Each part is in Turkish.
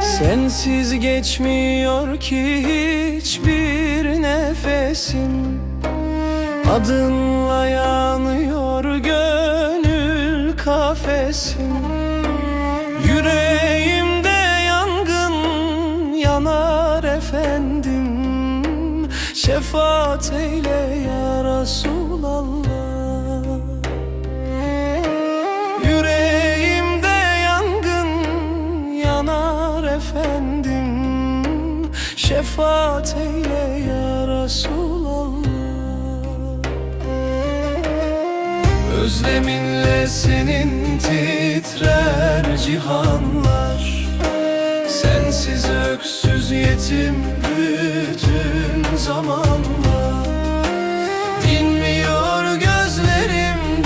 Sensiz geçmiyor ki hiçbir nefesim. Adınla yanıyor gönül kafesim. Yüreğimde yangın yanar efendim. Şefaat eyle ya Resulallah Şefaat eyle ya Resulallah. Özleminle senin titrer cihanlar. Sensiz öksüz yetim bütün zamanlar. Dinmiyor gözlerimden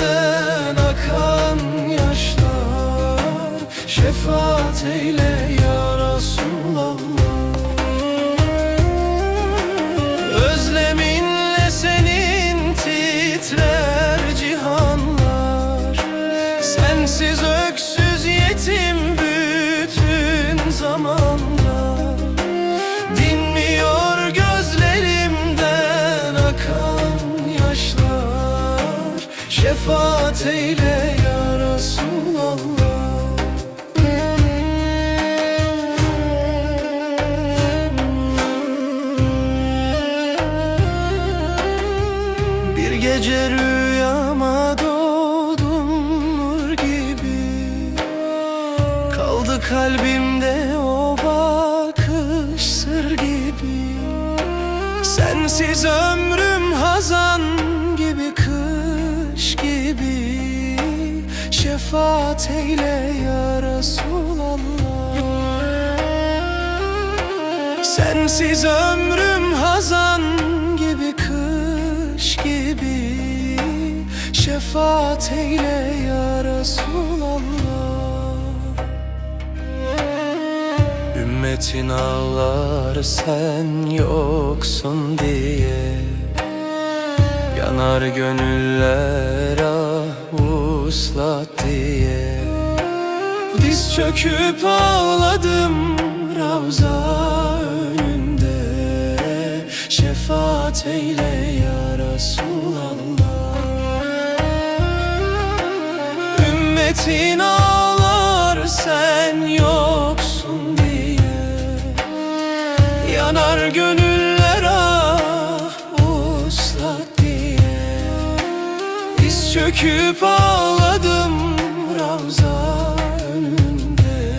akan yaşlar. Şefaat eyle ya Resulallah Şefaat eyle ya Resulallah. Bir gece rüyama doğdun nur gibi. Kaldı kalbimde o bakış sır gibi. Sensiz ömrüm hazan gibi kış Şefaat eyle ya Resulallah. Sensiz ömrüm hazan gibi kış gibi. Şefaat eyle ya Resulallah. Ümmetin ağlar sen yoksun diye. Yanar gönüller ah uslat diye Diz çöküp ağladım Ravza önünde. Şefaat eyle ya Resulallah. Ümmetin ağlar sen yoksun diye. Yanar gönüller Diz çöküp ağladım Ravza önünde.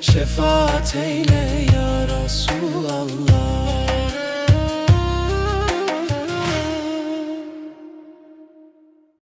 Şefaat eyle